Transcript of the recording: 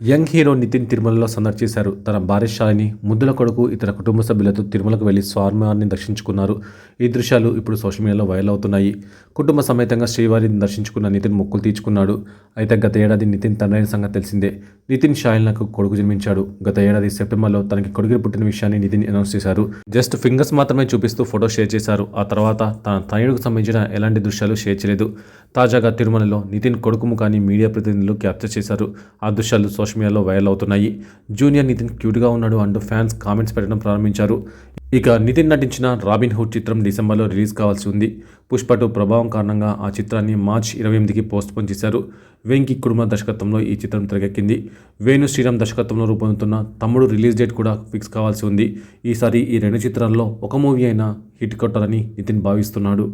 Young hero Nitin తిరుమలలో సందర్శించారు తన భార్య శాలిని ముద్దుల కొడుకు ఇతర కుటుంబ సభ్యులతో తిరుమలకు వెళ్ళి స్వామివారిని దర్శించుకున్నారు. ఈ దృశ్యాలు ఇప్పుడు సోషల్ మీడియాలో వైరల్ అవుతున్నాయి. కుటుంబ సమేతంగా శ్రీవారిని దర్శించుకున్న నితిన్ మొక్కులు తీర్చుకున్నాడు. అయితే గత ఏడాది నితిన్ తండ్రైన సంగతి తెలిసిందే. నితిన్ షాయిల్నకు కొడుకు జన్మించాడు. గత ఏడాది సెప్టెంబర్లో తనకి కొడుకు పుట్టిన విషయాన్ని నితిన్ అనౌన్స్ చేశారు. జస్ట్ ఫింగర్స్ మాత్రమే చూపిస్తూ ఫోటో షేర్ చేశారు. ఆ తర్వాత తన తనయుడికి సంబంధించిన ఎలాంటి దృశ్యాలు షేర్ చేయలేదు. తాజాగా తిరుమలలో నితిన్ కొడుకు ముఖాన్ని మీడియా ప్రతినిధులు క్యాప్చర్ చేశారు. ఆ దృశ్యాలు సోషల్ మీడియాలో వైరల్ అవుతున్నాయి. జూనియర్ నితిన్ క్యూట్గా ఉన్నాడు అంటూ ఫ్యాన్స్ కామెంట్స్ పెట్టడం ప్రారంభించారు. ఇక నితిన్ నటించిన రాబిన్ హుడ్ చిత్రం డిసెంబర్లో రిలీజ్ కావాల్సి ఉంది. పుష్ప టూ ప్రభావం కారణంగా ఆ చిత్రాన్ని మార్చ్ ఇరవై ఎనిమిదికి పోస్ట్పోన్ చేశారు. వెంకి కుటుంబ దర్శకత్వంలో ఈ చిత్రం తెరకెక్కింది. వేణు శ్రీరామ్ దర్శకత్వంలో రూపొందుతున్న తమ్ముడు రిలీజ్ డేట్ కూడా ఫిక్స్ కావాల్సి ఉంది. ఈసారి ఈ రెండు చిత్రాల్లో ఒక మూవీ అయినా హిట్ కొట్టాలని నితిన్ భావిస్తున్నాడు.